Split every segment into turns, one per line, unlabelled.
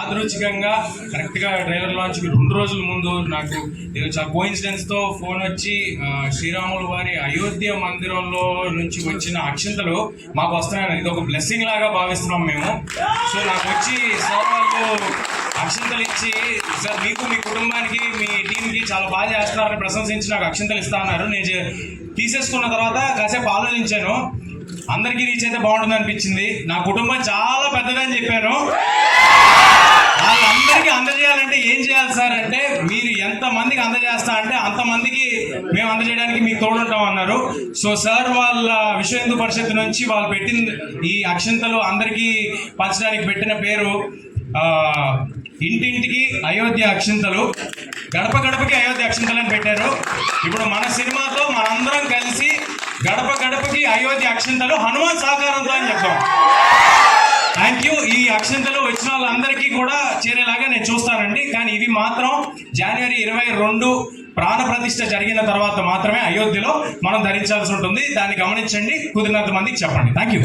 యాదృచ్ఛికంగా కరెక్ట్గా driver launch రెండు రోజుల ముందు నాకు కో చాలా తో ఫోన్ వచ్చి శ్రీరాములు వారి అయోధ్య మందిరంలో నుంచి వచ్చిన అక్షంతలు మాకు వస్తున్నాయి ఇది ఒక బ్లెస్సింగ్ లాగా భావిస్తున్నాం మేము. సో నాకు వచ్చి సార్ వాళ్ళు అక్షంతలు ఇచ్చి సార్ మీకు మీ కుటుంబానికి మీ టీంకి చాలా బాగా చేస్తున్నారని ప్రశంసించి నాకు అక్షంతలు ఇస్తా అన్నారు. నేను తీసేసుకున్న తర్వాత కాసేపు ఆలోచించాను. అందరికీ రీచ్ అయితే బాగుంటుంది అనిపించింది. నా కుటుంబం చాలా పెద్దదని చెప్పాను. వాళ్ళందరికీ అందజేయాలంటే ఏం చేయాలి సార్ అంటే మీరు ఎంత మందికి అందజేస్తా అంటే అంత మందికి మేము అందజేయడానికి మీకు తోడుంటాం అన్నారు. సో సార్ వాళ్ళ విశ్వ హిందూ పరిషత్ నుంచి వాళ్ళు పెట్టిన ఈ అక్షంతలు అందరికీ పంచడానికి పెట్టిన పేరు ఇంటింటికి అయోధ్య అక్షింతలు. గడప గడపకి అయోధ్య అక్షింతలు అని పెట్టారు. ఇప్పుడు మన సినిమాతో మనందరం కలిసి గడప గడపకి అయోధ్య అక్షంతలు హనుమాన్ సహకారంతో అని చెప్తాం. థ్యాంక్ యూ ఈ అక్షంతలు వచ్చిన వాళ్ళందరికీ కూడా చేరేలాగా నేను చూస్తానండి. కానీ ఇవి మాత్రం జనవరి ఇరవై రెండు ప్రాణప్రతిష్ఠ జరిగిన తర్వాత మాత్రమే అయోధ్యలో మనం ధరించాల్సి ఉంటుంది. దాన్ని గమనించండి. కుదిరినంత మందికి చెప్పండి. థ్యాంక్ యూ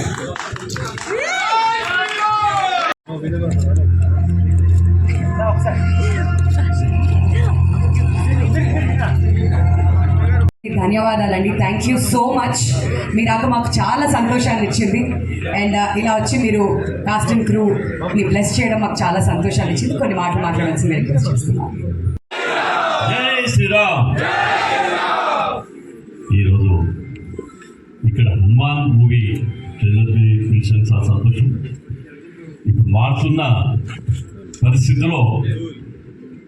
ధన్యవాదాలండి. థ్యాంక్ యూ సో మచ్ మీ దాకా మాకు చాలా సంతోషాన్ని ఇచ్చింది. అండ్ uh, ఇలా వచ్చి మీరు కాస్టింగ్ క్రూని బ్లెస్ చేయడం మాకు చాలా సంతోషాన్ని ఇచ్చింది. కొన్ని మాటలు మాట్లాడాల్సి మీరు రిక్వెస్ట్ చేస్తున్నాను
ఈరోజు ఇక్కడ హనుమాన్ మూవీ ట్రైలర్ పిలిచిన చాలా సంతోషం. ఇప్పుడు మారుతున్న పరిస్థితిలో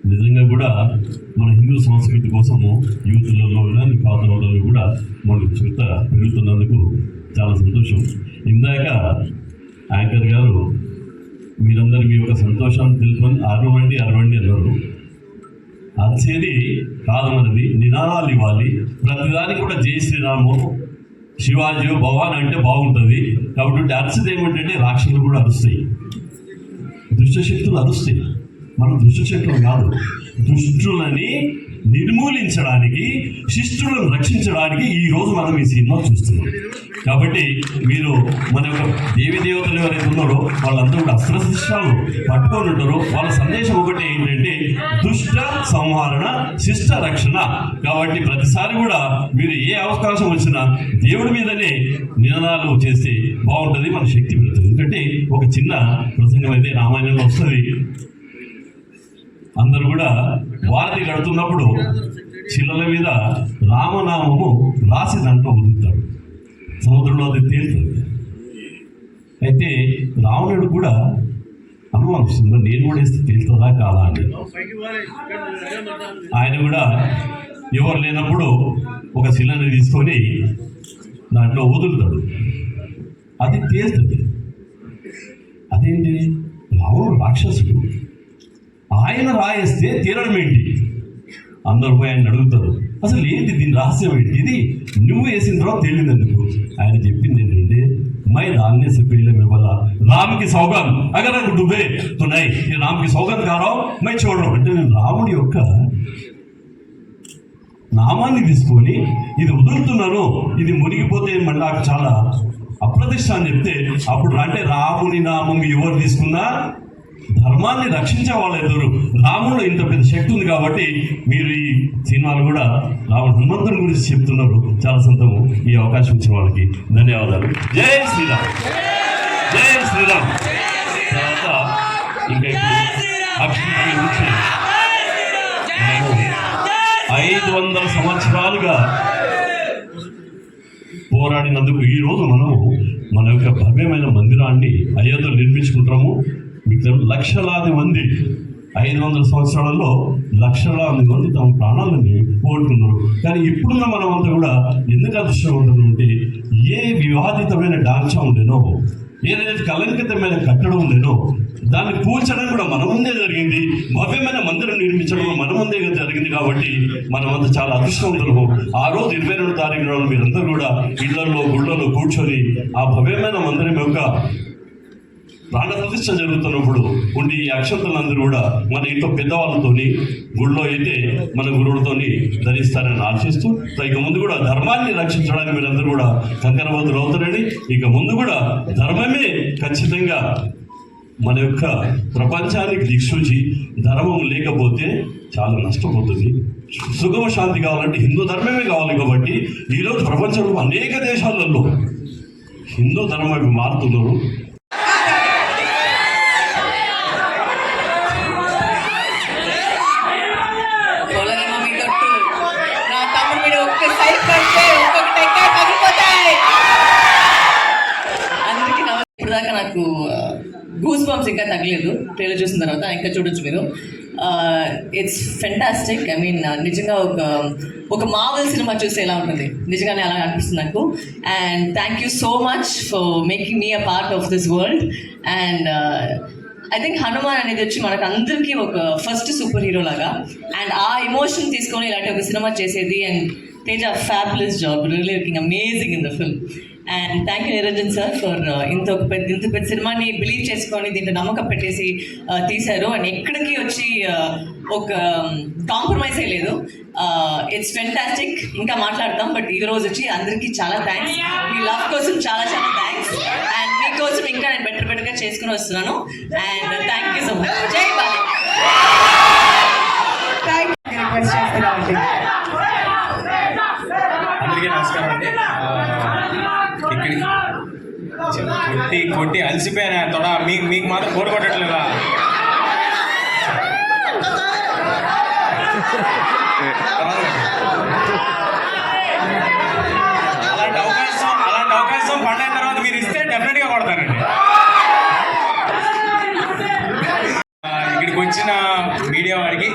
నిజంగా కూడా మన హిందూ సంస్కృతి కోసము యూత్లలో కానీ పాత కూడా మన చుట్ట పెరుగుతున్నందుకు చాలా సంతోషం. ఇందాక యాంకర్ గారు మీరందరూ మీ యొక్క సంతోషాన్ని తెలుసుకొని అరవండి అరవండి అన్నారు. అరిచేది కాదు మనది నినాదాలు ఇవ్వాలి. ప్రతిదానికి కూడా జై శ్రీరాము శివాజీ భవాన్ అంటే బాగుంటుంది. కాబట్టి అరిచేది ఏమిటంటే రాక్షసులు కూడా అరుస్తాయి. దుష్టశక్తులు అరుస్తాయి. మనం దుష్టశక్తులు కాదు. దుష్టులని నిర్మూలించడానికి శిష్టులను రక్షించడానికి ఈ రోజు మనం ఈ సినిమా చూస్తున్నాం. కాబట్టి మీరు మన యొక్క దేవి దేవతలు ఎవరైతే ఉన్నారో వాళ్ళందరూ కూడా అస్త్రశిష్టాలు పట్టుకొని ఉంటారు వాళ్ళ సందేశం ఒకటి ఏంటంటే దుష్ట సంహరణ శిష్ట రక్షణ. కాబట్టి ప్రతిసారి కూడా మీరు ఏ అవకాశం వచ్చినా దేవుడి మీదనే నినాదాలు చేస్తే బాగుంటుంది మన శక్తి పెడుతుంది ఎందుకంటే ఒక చిన్న ప్రసంగం అయితే రామాయణంలో వస్తుంది. అందరూ కూడా వారధి కడుతున్నప్పుడు శిలల మీద రామనామము రాసి దాంట్లో వదులుతాడు సముద్రంలో అది తేలుతుంది. అయితే రావణుడు కూడా అనుమానిస్తుంది నేను కూడా వేస్తే తేలుతుందా కాదా? అని. ఆయన కూడా ఎవరు లేనప్పుడు ఒక శిలని తీసుకొని దాంట్లో వదులుతాడు. అది తేలుతుంది. అదేంటి? రావణుడు రాక్షసుడు. ఆయన రాయేస్తే తీరడం ఏంటి అందరూ పోయి ఆయన అడుగుతారు అసలు ఏంటి దీని రహస్యం ఏంటి ఇది నువ్వు వేసిన తర్వాత తెలియదు ఎందుకు ఆయన చెప్పింది ఏంటంటే మై రామ్నే से पहले मैं बोला రామ్ కి సౌగం అగర్ నాకు డూబే तो नहीं ये రామ్ కి సౌగం కారో మై చూడడం అంటే నేను రాముడి యొక్క నామాన్ని తీసుకొని ఇది వదులుతున్నాను ఇది మునిగిపోతే మళ్ళీ నాకు చాలా అప్రతిష్ట అని చెప్తే అప్పుడు అంటే రాముని నామం ఎవరు తీసుకున్నా ధర్మాన్ని రక్షించే వాళ్ళు ఎదురు రాముడు ఇంత పెద్ద శక్తి ఉంది కాబట్టి మీరు ఈ సినిమాలు కూడా రాముడు హనుమంతుని గురించి చెప్తున్నారు. చాలా సంతోషం. ఈ అవకాశం ఇచ్చిన వాళ్ళకి ధన్యవాదాలు. జై శ్రీరామ్. జై శ్రీరామ్. తర్వాత ఇంకా ఇప్పుడు ఐదు వందల సంవత్సరాలుగా పోరాడినందుకు ఈ రోజు మనము మన యొక్క భవ్యమైన మందిరాన్ని అయోధ్యలో నిర్మించుకుంటాము మీకు లక్షలాది మంది ఐదు వందల సంవత్సరాలలో లక్షలాది మంది తమ ప్రాణాలని పోగొట్టుకున్నారు కానీ ఇప్పుడున్న మనం అంతా కూడా ఎందుకు అదృష్టవంతం అంటే ఏ వివాదితమైన డాంచా ఉండేనో ఏదైతే కలంకితమైన కట్టడం ఉండేనో దాన్ని కూల్చడం కూడా మన ముందే జరిగింది. భవ్యమైన మందిరం నిర్మించడం మన ముందే జరిగింది కాబట్టి మనమంతా చాలా అదృష్టవంతులము. ఆ రోజు ఇరవై రెండు తారీఖు మీరందరూ కూడా ఇళ్ళలో గుళ్ళలో కూర్చొని ఆ భవ్యమైన మందిరం యొక్క ప్రాణ ప్రతిష్ట జరుగుతున్నప్పుడు ఉండి ఈ అక్షంతలందరూ కూడా మన ఇంట్లో పెద్దవాళ్ళతోని గుళ్ళో అయితే మన గురువులతోని ధరిస్తారని ఆశిస్తూ ఇక ముందు కూడా ధర్మాన్ని రక్షించడానికి మీరందరూ కూడా కంకణబద్ధులు అవుతారని ఇక ముందు కూడా ధర్మమే ఖచ్చితంగా మన యొక్క ప్రపంచానికి దిక్సూచి ధర్మం లేకపోతే చాలా నష్టపోతుంది. సుగమ శాంతి కావాలంటే హిందూ ధర్మమే కావాలి కాబట్టి ఈరోజు ప్రపంచంలో అనేక దేశాలలో హిందూ ధర్మం మారుతున్నారు.
గూస్ బంప్స్ ఇంకా తగ్గలేదు ట్రైలర్ చూసిన తర్వాత ఇంకా చూడొచ్చు మీరు. ఇట్స్ ఫెంటాస్టిక్ ఐ మీన్ నిజంగా ఒక ఒక మావల్ సినిమా చూస్తే ఎలా ఉంటుంది? నిజంగానే అలా అనిపిస్తుంది నాకు. And thank you so much for making me a part of this world and I think Hanuman అనేది వచ్చి మనకు అందరికీ ఒక ఫస్ట్ సూపర్ హీరో లాగా. అండ్ ఆ ఎమోషన్ తీసుకొని ఇలాంటి ఒక సినిమా చేసేది. And Teja fabulous job really looking amazing in the film and thank you Niranjan sir for ఇంత ఒక పెద్ద ఇంత పెద్ద సినిమాని బిలీవ్ చేసుకొని దీంట్లో నమ్మకం పెట్టేసి uh, తీశారు. అండ్ ఎక్కడికి వచ్చి uh, ఒక um, కాంప్రమైజ్ లేదు. Uh, ఇట్స్ ఫెంటాస్టిక్ ఇంకా మాట్లాడతాం. బట్ ఈ రోజు వచ్చి అందరికీ చాలా థ్యాంక్స్ మీ లవ్ కోసం చాలా చాలా థ్యాంక్స్ అండ్ మీకోసం ఇంకా నేను బెటర్ బెటర్గా చేసుకుని వస్తున్నాను. And thank you so much Jai Balayya
thank you
కొట్టి కొట్టి అలసిపోయాను తొడ. మీకు మీకు మాత్రం కోడి కొట్టట్లేదా? అలాంటి అవకాశం అలాంటి అవకాశం పండైన తర్వాత మీరు ఇస్తే డెఫినెట్గా కొడతానండి ఇక్కడికి వచ్చిన మీడియా వారికి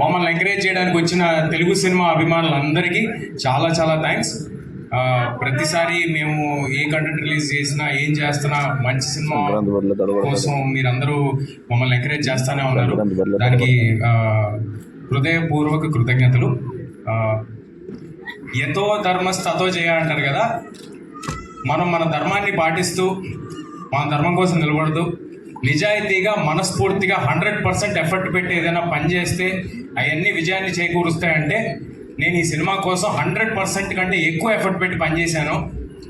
మమ్మల్ని ఎంకరేజ్ చేయడానికి వచ్చిన తెలుగు సినిమా అభిమానులందరికీ చాలా చాలా థ్యాంక్స్ ప్రతిసారి మేము ఏ కంటెంట్ రిలీజ్ చేసినా ఏం చేస్తున్నా మంచి సినిమా కోసం మీరందరూ మమ్మల్ని ఎంకరేజ్ చేస్తానే ఉన్నారు. దానికి హృదయపూర్వక కృతజ్ఞతలు. ఆ, యతో ధర్మస్థతో చేయ అంటారు కదా. మనం మన ధర్మాన్ని పాటిస్తూ మన ధర్మం కోసం నిలబడుతూ నిజాయితీగా మనస్ఫూర్తిగా హండ్రెడ్ పర్సెంట్ ఎఫర్ట్ పెట్టి ఏదైనా పని చేస్తే అవన్నీ విజయాన్ని చేకూరుస్తాయంటే నేను ఈ సినిమా కోసం హండ్రెడ్ పర్సెంట్ కంటే ఎక్కువ ఎఫర్ట్ పెట్టి పనిచేశాను.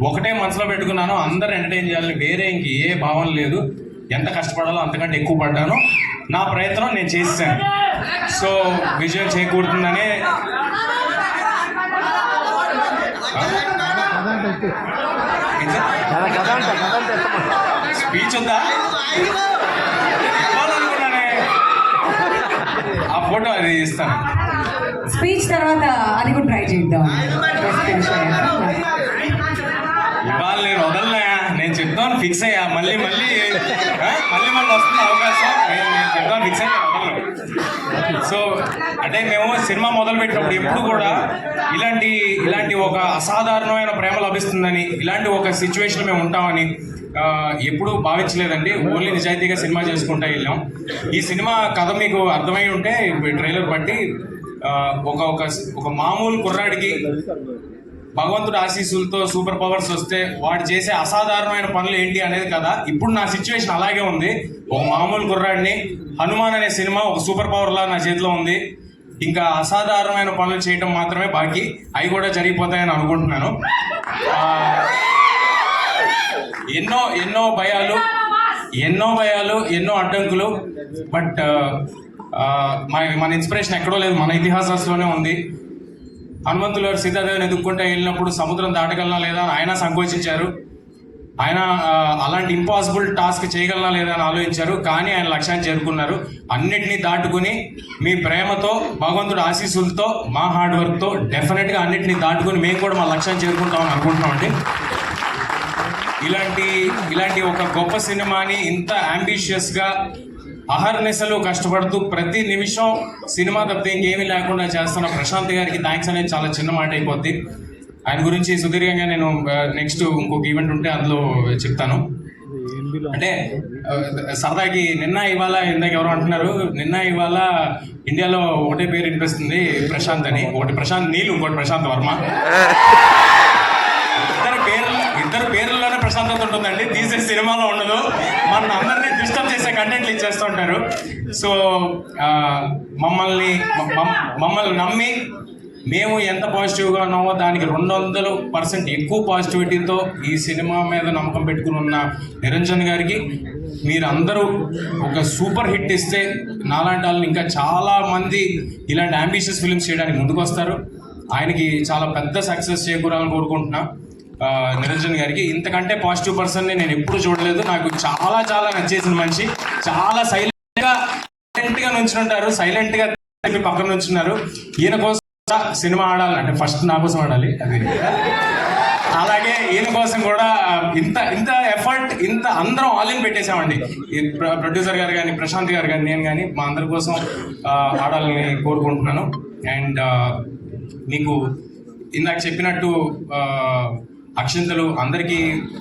ఒకటే మనసులో పెట్టుకున్నాను అందరు ఎంటర్టైన్ చేయాలని వేరే ఇంక ఏ భావన లేదు. ఎంత కష్టపడాలో అంతకంటే ఎక్కువ పడ్డాను. నా ప్రయత్నం నేను చేసాను సో విజయం చేకూరుతుందనే స్పీచ్ ఉందా? ఆ ఫోటో అది ఇస్తాను
స్పీచ్ తర్వాత అది కూడా ట్రై చేద్దాం.
ఇవాళ నేను వదలనా నేను చెప్తాను ఫిక్స్ అయ్యా. మళ్ళీ మళ్ళీ మళ్ళీ మళ్ళీ వస్తుంది అవకాశం నేను చెప్తాను ఫిక్స్ అయ్యా సో అంటే మేము సినిమా మొదలు పెట్టినప్పుడు ఎప్పుడు కూడా ఇలాంటి ఇలాంటి ఒక అసాధారణమైన ప్రేమ లభిస్తుందని ఇలాంటి ఒక సిచ్యువేషన్ మేము ఉంటామని ఎప్పుడూ భావించలేదండి. ఓన్లీ నిజాయితీగా సినిమా చేసుకుంటా వెళ్ళాం. ఈ సినిమా కథ మీకు అర్థమై ఉంటే ట్రైలర్ బట్టి ఒక ఒక ఒక మామూలు కుర్రాడికి భగవంతుడు ఆశీస్సులతో సూపర్ పవర్స్ వస్తే వాడు చేసే అసాధారణమైన పనులు ఏంటి అనేది కదా. ఇప్పుడు నా సిచ్యువేషన్ అలాగే ఉంది. ఒక మామూలు కుర్రాడిని హనుమాన్ అనే సినిమా ఒక సూపర్ పవర్ లా నా చేతిలో ఉంది. ఇంకా అసాధారణమైన పనులు చేయటం మాత్రమే బాకీ. అవి కూడా జరిగిపోతాయని అనుకుంటున్నాను. ఎన్నో ఎన్నో భయాలు ఎన్నో భయాలు ఎన్నో అడ్డంకులు. బట్ మన ఇన్స్పిరేషన్ ఎక్కడో లేదు మన ఇతిహాసంలోనే ఉంది. హనుమంతులు గారు సీతాదేవిని ఎదుర్కొంటే వెళ్ళినప్పుడు సముద్రం దాటగలనా లేదా అని ఆయన సంకోచించారు. ఆయన అలాంటి ఇంపాసిబుల్ టాస్క్ చేయగలనా లేదా అని ఆలోచించారు. కానీ ఆయన లక్ష్యాన్ని చేరుకున్నారు. అన్నిటినీ దాటుకుని మీ ప్రేమతో భగవంతుడు ఆశీస్సులతో మా హార్డ్ వర్క్తో డెఫినెట్గా అన్నిటినీ దాటుకుని మేము కూడా మా లక్ష్యాన్ని చేరుకుంటామని అనుకుంటున్నామండి. ఇలాంటి ఇలాంటి ఒక గొప్ప సినిమాని ఇంత అంబిషియస్గా అహర్నిశలు కష్టపడుతూ ప్రతి నిమిషం సినిమా తప్పితే ఇంకేమీ లేకుండా చేస్తున్న ప్రశాంత్ గారికి థ్యాంక్స్ అనేది చాలా చిన్న మాట అయిపోద్ది. ఆయన గురించి సుదీర్ఘంగా నేను నెక్స్ట్ ఇంకొక ఈవెంట్ ఉంటే అందులో చెప్తాను. అంటే సరదాకి నిన్న ఇవాళ ఇందాక ఎవరు అంటున్నారు నిన్న ఇవాళ ఇండియాలో ఒకటే పేరు వినిపిస్తుంది ప్రశాంత్ అని. ఒకటి ప్రశాంత్ నీలు ఇంకోటి ప్రశాంత్ వర్మ. ఇద్దరు పేర్లలోనే ప్రశాంతత ఉంటుందండి. తీసే సినిమాలో ఉండదు. మన అందరినీ డిస్టర్బ్ చేసే కంటెంట్లు ఇచ్చేస్తూ ఉంటారు సో మమ్మల్ని మమ్- మమ్మల్ని నమ్మి మేము ఎంత పాజిటివ్గా ఉన్నామో దానికి రెండు వందలు పర్సెంట్ ఎక్కువ పాజిటివిటీతో ఈ సినిమా మీద నమ్మకం పెట్టుకుని ఉన్న నిరంజన్ గారికి మీరందరూ ఒక సూపర్ హిట్ ఇస్తే నాలాంటి వాళ్ళని ఇంకా చాలా మంది ఇలాంటి అంబిషియస్ ఫిల్మ్స్ చేయడానికి ముందుకు వస్తారు ఆయనకి చాలా పెద్ద సక్సెస్ చేకూరాలని కోరుకుంటున్నా. నిరంజన్ గారికి. ఇంతకంటే పాజిటివ్ పర్సన్ని నేను ఎప్పుడు చూడలేదు. నాకు చాలా చాలా నచ్చేసిన మనిషి. చాలా సైలెంట్గా సైలెంట్గా నుంచుంటారు సైలెంట్గా మీ పక్కన నుంచున్నారు. ఈయన కోసం సినిమా ఆడాలి. అంటే ఫస్ట్ నా కోసం ఆడాలి. అది అలాగే ఈయన కోసం కూడా ఇంత ఇంత ఎఫర్ట్ ఇంత అందరం ఆల్ ఇన్ పెట్టేశామండి. ప్రొడ్యూసర్ గారు కానీ ప్రశాంత్ గారు కానీ నేను కానీ మా అందరి కోసం ఆడాలని కోరుకుంటున్నాను. అండ్ మీకు ఇందాక చెప్పినట్టు అక్షంతలు అందరికీ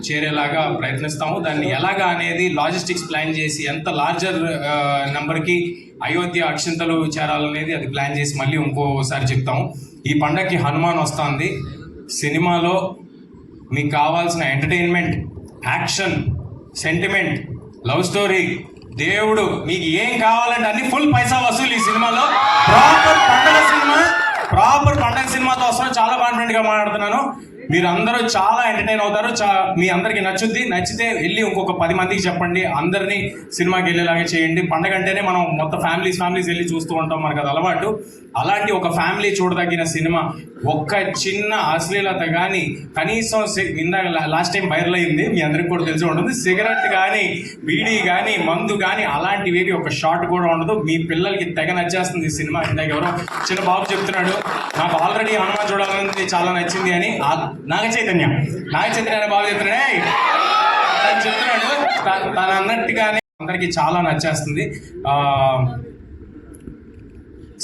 చేరేలాగా ప్రయత్నిస్తాము. దాన్ని ఎలాగా అనేది లాజిస్టిక్స్ ప్లాన్ చేసి ఎంత లార్జర్ నెంబర్కి అయోధ్య అక్షంతలు చేరాలనేది అది ప్లాన్ చేసి మళ్ళీ ఇంకోసారి చెప్తాము. ఈ పండగకి హనుమాన్ వస్తుంది. సినిమాలో మీకు కావాల్సిన entertainment action sentiment love story దేవుడు మీకు ఏం కావాలంటే అన్ని ఫుల్ పైసా వసూలు ఈ సినిమాలో. ప్రాపర్ పండగ సినిమా ప్రాపర్ పండగ సినిమాతో వస్తున్నా చాలా కాన్ఫిడెంట్గా మాట్లాడుతున్నాను. మీరు అందరూ చాలా ఎంటర్టైన్ అవుతారు. చా మీ అందరికి నచ్చుద్ది. నచ్చితే వెళ్ళి ఇంకొక పది మందికి చెప్పండి. అందరినీ సినిమాకి వెళ్ళేలాగా చేయండి. పండగ అంటేనే మనం మొత్తం ఫ్యామిలీస్ ఫ్యామిలీస్ వెళ్ళి చూస్తూ ఉంటాం మనకు అది అలవాటు. అలాంటి ఒక ఫ్యామిలీ చూడదగిన సినిమా ఒక్క చిన్న అశ్లీలత కానీ కనీసం ఇందాక లాస్ట్ టైం వైరల్ అయింది. మీ అందరికి కూడా తెలిసి ఉంటుంది. సిగరెట్ కానీ బీడీ కానీ మందు కానీ అలాంటివి ఒక షాట్ కూడా ఉండదు. మీ పిల్లలకి తెగ నచ్చేస్తుంది ఈ సినిమా. ఇందాక ఎవరో చిన్న బాబు చెప్తున్నాడు నాకు ఆల్రెడీ హనుమాన్ చూడాలని చాలా నచ్చింది అని. నాగ చైతన్య నాగ చైతన్య అనే బాబు తను చెప్తున్నాడు తను అన్నట్టుగానే అందరికీ చాలా నచ్చేస్తుంది.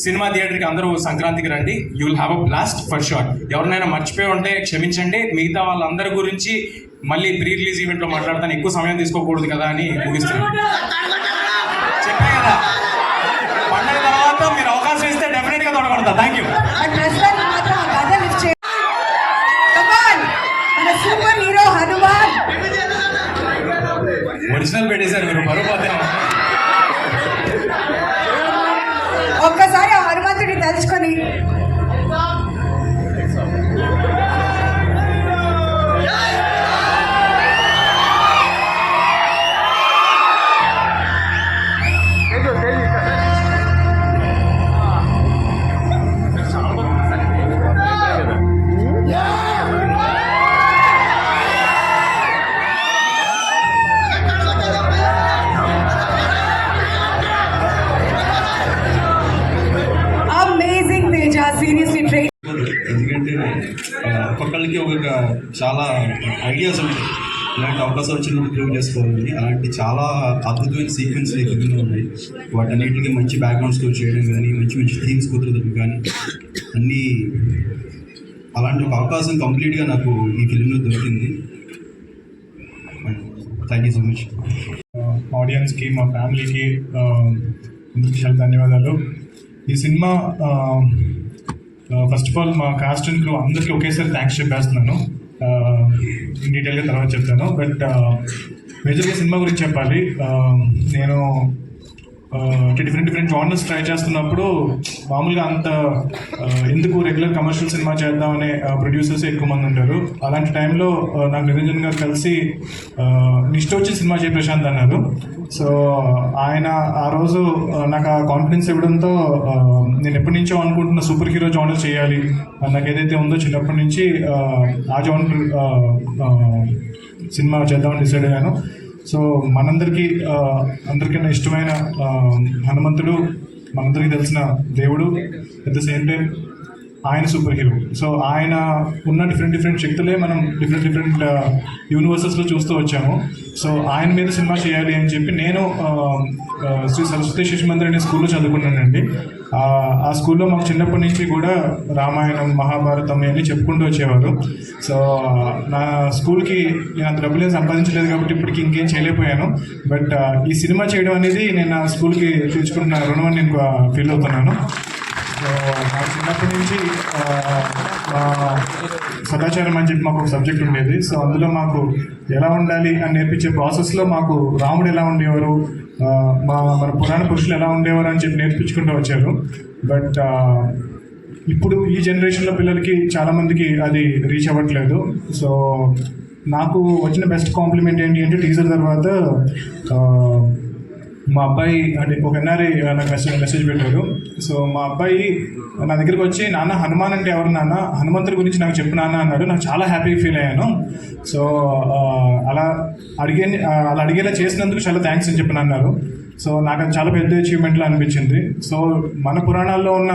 సినిమా థియేటర్కి అందరూ సంక్రాంతికి రండి. You will have a blast for sure ఎవరినైనా మర్చిపోయి ఉంటే క్షమించండి. మిగతా వాళ్ళందరి గురించి మళ్ళీ ప్రీ రిలీజ్ ఈవెంట్లో మాట్లాడతాను. ఎక్కువ సమయం తీసుకోకూడదు కదా అని ముగిస్తున్నాను. చెప్పే కదా. పండుగ తర్వాత మీరు అవకాశం ఇస్తే డెఫినెట్గా తొడగొడతా. థ్యాంక్ యూ
చాలా ఐడియాస్ ఉంటాయి. ఇలాంటి అవకాశం వచ్చినప్పుడు ప్రూవ్ చేసుకోవాలని. అలాంటి చాలా అద్భుతమైన సీక్వెన్స్ ఈ ఫిల్మ్లో ఉన్నాయి. వాటన్నిటికి మంచి బ్యాక్గ్రౌండ్ స్కోర్ చేయడం కానీ మంచి మంచి థీమ్స్ కుదరడం కానీ అన్నీ అలాంటి ఒక అవకాశం కంప్లీట్గా నాకు ఈ ఫిల్మ్లో దొరికింది. థ్యాంక్ యూ సో మచ్
ఆడియన్స్కి మా ఫ్యామిలీకి um, చాలా ధన్యవాదాలు. ఈ సినిమా ఫస్ట్ ఆఫ్ ఆల్ మా కాస్ట్ అండ్ క్రూ అందరికీ ఒకేసారి థ్యాంక్స్ చెప్పేస్తున్నాను. డీటెయిల్గా తర్వాత చెప్తాను. బట్ మేజర్గా సినిమా గురించి చెప్పాలి. నేను డిఫరెంట్ డిఫరెంట్ జానర్స్ ట్రై చేస్తున్నప్పుడు మామూలుగా అంత ఎందుకు రెగ్యులర్ కమర్షియల్ సినిమా చేద్దాం అనే ప్రొడ్యూసర్స్ ఎక్కువ మంది ఉంటారు. అలాంటి టైంలో నాకు నిరంజన్ గారు కలిసి ఆ, నిష్ట సినిమా చేయ ప్రశాంత్ అన్నారు. సో ఆయన ఆ రోజు నాకు ఆ కాన్ఫిడెన్స్ ఇవ్వడంతో నేను ఎప్పటి నుంచో అనుకుంటున్న సూపర్ హీరో జానర్ చేయాలి నాకు ఏదైతే ఉందో చిన్నప్పటి నుంచి ఆ, ఆ జానర్ సినిమా చేద్దామని డిసైడ్ అయ్యాను. సో మనందరికీ అందరికన్నా ఇష్టమైన హనుమంతుడు మనందరికీ తెలిసిన దేవుడు. అట్ ద సేమ్ టైం ఆయన సూపర్ హీరో సో ఆయన ఉన్న డిఫరెంట్ డిఫరెంట్ శక్తులే మనం డిఫరెంట్ డిఫరెంట్ యూనివర్సెస్లో చూస్తూ వచ్చాము. సో ఆయన మీద సినిమా చేయాలి అని చెప్పి నేను um, uh, శ్రీ సరస్వతి శిశు మందిర్ అనే స్కూల్లో చదువుకున్నానండి. ఆ, స్కూల్లో మాకు చిన్నప్పటి నుంచి కూడా రామాయణం మహాభారతం ఇవన్నీ చెప్పుకుంటూ వచ్చేవారు. సో నా స్కూల్కి నేను అంత డబ్బులు ఏం సంపాదించలేదు కాబట్టి ఇప్పటికి ఇంకేం చేయలేకపోయాను. బట్ uh, ఈ సినిమా చేయడం అనేది నేను నా స్కూల్కి తీర్చుకుంటున్న రుణం అని నేను uh, ఫీల్ అవుతున్నాను. సో మా చిన్నప్పటి నుంచి సదాచారం అని చెప్పి మాకు ఒక సబ్జెక్ట్ ఉండేది. సో అందులో మాకు ఎలా ఉండాలి అని నేర్పించే ప్రాసెస్లో మాకు రాముడు ఎలా ఉండేవారు మా మన పురాణ పురుషులు ఎలా ఉండేవారు అని చెప్పి నేర్పించుకుంటూ వచ్చారు. బట్ ఇప్పుడు ఈ జనరేషన్లో పిల్లలకి చాలామందికి అది రీచ్ అవ్వట్లేదు. సో నాకు వచ్చిన బెస్ట్ కాంప్లిమెంట్ ఏంటి అంటే టీజర్ తర్వాత మా అబ్బాయి అంటే ఒక ఎన్ఆర్ఐ నాకు మెసేజ్ మెసేజ్ పెట్టారు. సో మా అబ్బాయి నా దగ్గరికి వచ్చి నాన్న హనుమాన్ అంటే ఎవరు నాన్న? హనుమంతుడి గురించి నాకు చెప్పు నాన్న అన్నాడు. నాకు చాలా హ్యాపీ ఫీల్ అయ్యాను. సో అలా అడిగే అలా అడిగేలా చేసినందుకు చాలా థ్యాంక్స్ అని చెప్పి అన్నారు. సో నాకు అది చాలా పెద్ద అచీవ్మెంట్లా అనిపించింది. సో మన పురాణాల్లో ఉన్న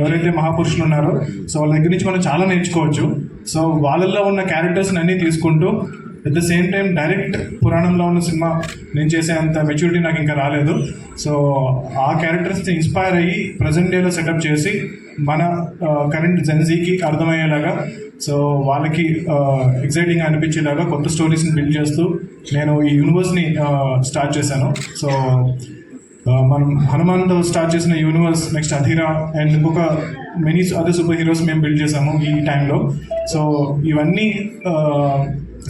ఎవరైతే మహాపురుషులు ఉన్నారో సో వాళ్ళ దగ్గర నుంచి మనం చాలా నేర్చుకోవచ్చు. సో వాళ్ళల్లో ఉన్న క్యారెక్టర్స్ని అన్నీ తీసుకుంటూ at the same time direct పురాణంలో ఉన్న సినిమా నేను చేసే అంత మెచ్యూరిటీ నాకు ఇంకా రాలేదు. సో ఆ క్యారెక్టర్స్ని ఇన్స్పైర్ అయ్యి ప్రజెంట్ డేలో సెటప్ చేసి మన కరెంట్ జెన్జీకి అర్థమయ్యేలాగా సో వాళ్ళకి ఎగ్జైటింగ్ అనిపించేలాగా కొత్త స్టోరీస్ని బిల్డ్ చేస్తూ నేను ఈ యూనివర్స్ని స్టార్ట్ చేశాను. సో మనం హనుమాన్తో స్టార్ట్ చేసిన యూనివర్స్ నెక్స్ట్ అధీరా అండ్ ఇంకొక మెనీ అదర్ సూపర్ హీరోస్ మేము బిల్డ్ చేసాము ఈ టైంలో సో ఇవన్నీ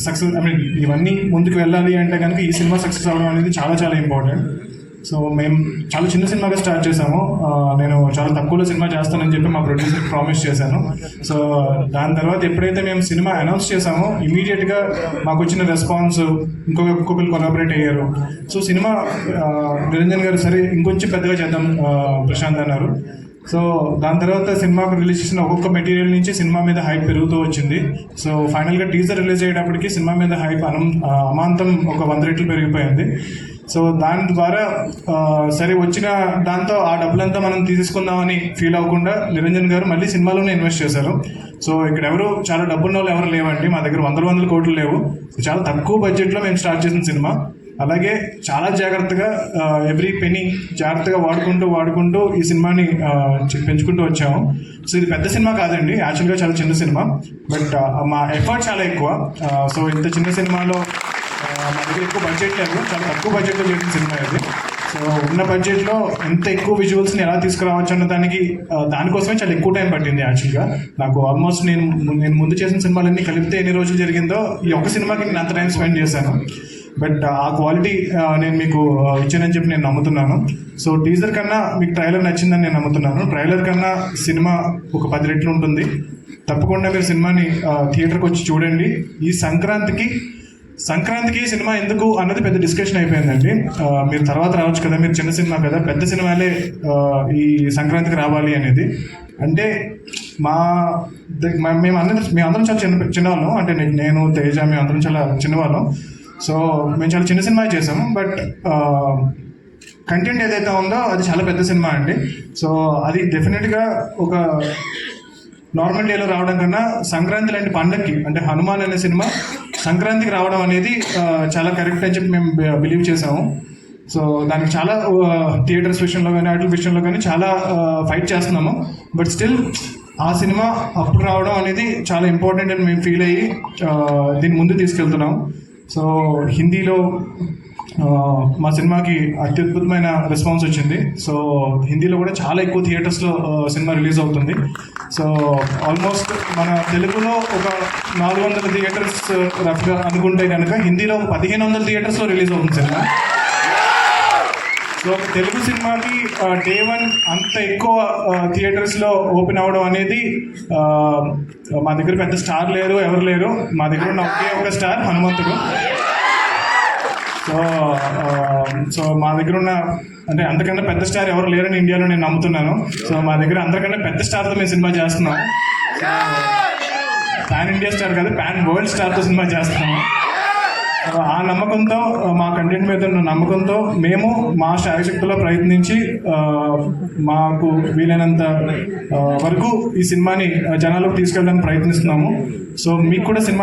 సక్సెస్ ఐ మీన్ ఇవన్నీ ముందుకు వెళ్ళాలి అంటే కనుక ఈ సినిమా సక్సెస్ అవ్వడం అనేది చాలా చాలా ఇంపార్టెంట్ సో మేము చాలా చిన్న సినిమాగా స్టార్ట్ చేసాము. నేను చాలా తక్కువలో సినిమా చేస్తానని చెప్పి మా ప్రొడ్యూసర్కి ప్రామిస్ చేశాను. సో దాని తర్వాత ఎప్పుడైతే మేము సినిమా అనౌన్స్ చేసామో ఇమీడియట్గా మాకు వచ్చిన రెస్పాన్స్ ఇంకొక ఇంకొకరు కొలాబరేట్ అయ్యారు. సో సినిమా నిరంజన్ గారు సరే ఇంకొంచెం పెద్దగా చేద్దాం ప్రశాంత్ అన్నారు. సో దాని తర్వాత సినిమా రిలీజ్ చేసిన ఒక్కొక్క మెటీరియల్ నుంచి సినిమా మీద హైప్ పెరుగుతూ వచ్చింది. సో ఫైనల్గా టీజర్ రిలీజ్ అయ్యేటప్పటికి సినిమా మీద హైప్ అనం అమాంతం ఒక వంద రెట్లు పెరిగిపోయింది. సో దాని ద్వారా సరే వచ్చిన దాంతో ఆ డబ్బులంతా మనం తీసేసుకుందామని ఫీల్ అవ్వకుండా నిరంజన్ గారు మళ్ళీ సినిమాలోనే ఇన్వెస్ట్ చేశారు. సో ఇక్కడ ఎవరు చాలా డబ్బున్న వాళ్ళు ఎవరు లేవండి. మా దగ్గర వందల వందల కోట్లు లేవు. చాలా తక్కువ బడ్జెట్లో మేము స్టార్ట్ చేసిన సినిమా. అలాగే చాలా జాగ్రత్తగా ఎవ్రీ పెనీ జాగ్రత్తగా వాడుకుంటూ వాడుకుంటూ ఈ సినిమాని పెంచుకుంటూ వచ్చాము. సో ఇది పెద్ద సినిమా కాదండి. యాక్చువల్గా చాలా చిన్న సినిమా. బట్ మా ఎఫర్ట్ చాలా ఎక్కువ. సో ఇంత చిన్న సినిమాలో మా దగ్గర ఎక్కువ బడ్జెట్ లేదు. చాలా తక్కువ బడ్జెట్లో చేసిన సినిమా ఇది. సో ఉన్న బడ్జెట్లో ఎంత ఎక్కువ విజువల్స్ని ఎలా తీసుకురావచ్చు అన్న దానికి దానికోసమే చాలా ఎక్కువ టైం పట్టింది యాక్చువల్గా నాకు ఆల్మోస్ట్ నేను నేను ముందు చేసిన సినిమాలన్నీ కలిపితే ఎన్ని రోజులు జరిగిందో ఈ ఒక్క సినిమాకి నేను అంత టైం స్పెండ్ చేశాను. బట్ ఆ క్వాలిటీ నేను మీకు ఇచ్చానని చెప్పి నేను నమ్ముతున్నాను. సో టీజర్ కన్నా మీకు ట్రైలర్ నచ్చిందని నేను నమ్ముతున్నాను. ట్రైలర్ కన్నా సినిమా ఒక పది రెట్లు ఉంటుంది. తప్పకుండా మీరు సినిమాని థియేటర్కి వచ్చి చూడండి. ఈ సంక్రాంతికి సంక్రాంతికి సినిమా ఎందుకు అన్నది పెద్ద డిస్కషన్ అయిపోయిందండి. మీరు తర్వాత రావచ్చు కదా మీరు చిన్న సినిమా కదా పెద్ద సినిమాలే ఈ సంక్రాంతికి రావాలి అనేది. అంటే మా మేము అందరం మేము అందరం చాలా చిన్న చిన్నవాళ్ళం. అంటే నేను తేజ మేము అందరం చాలా చిన్నవాళ్ళం. సో మేము చాలా చిన్న సినిమా చేసాము బట్ కంటెంట్ ఏదైతే ఉందో అది చాలా పెద్ద సినిమా అండి. సో అది డెఫినెట్గా ఒక నార్మల్ డేలో రావడం కన్నా సంక్రాంతి లాంటి పండగకి అంటే హనుమాన్ అనే సినిమా సంక్రాంతికి రావడం అనేది చాలా కరెక్ట్ అని చెప్పి మేము బిలీవ్ చేసాము. సో దానికి చాలా థియేటర్స్ విషయంలో కానీ ఆటల విషయంలో కానీ చాలా ఫైట్ చేస్తున్నాము. బట్ స్టిల్ ఆ సినిమా అప్పుడు రావడం అనేది చాలా ఇంపార్టెంట్ అని మేము ఫీల్ అయ్యి దీన్ని ముందు తీసుకెళ్తున్నాం సో హిందీలో మా సినిమాకి అత్యద్భుతమైన రెస్పాన్స్ వచ్చింది. సో హిందీలో కూడా చాలా ఎక్కువ థియేటర్స్లో సినిమా రిలీజ్ అవుతుంది. సో ఆల్మోస్ట్ మన తెలుగులో ఒక నాలుగు వందల థియేటర్స్ రఫ్గా అనుకుంటే కనుక హిందీలో పదిహేను వందల థియేటర్స్లో రిలీజ్ అవుతుంది సినిమా. సో తెలుగు సినిమాకి డే వన్ అంత ఎక్కువ థియేటర్స్లో ఓపెన్ అవ్వడం అనేది మా దగ్గర పెద్ద స్టార్ లేరు ఎవరు లేరు. మా దగ్గర ఉన్న ఒకే ఒక స్టార్ హనుమంతుడు. సో సో మా దగ్గర ఉన్న అంటే అంతకన్నా పెద్ద స్టార్ ఎవరు లేరని ఇండియాలో నేను నమ్ముతున్నాను. సో మా దగ్గర అందరికన్నా పెద్ద స్టార్తో మేము సినిమా చేస్తున్నాం. పాన్ ఇండియా స్టార్ కాదు పాన్ వరల్డ్ స్టార్తో సినిమా చేస్తున్నాము ఆ నమ్మకంతో మా కంటెంట్ మీద ఉన్న నమ్మకంతో మేము మా శాయశక్తిలో ప్రయత్నించి మాకు వీలైనంత వరకు ఈ సినిమాని జనాలకు తీసుకెళ్ళడానికి ప్రయత్నిస్తున్నాము. సో మీకు కూడా సినిమా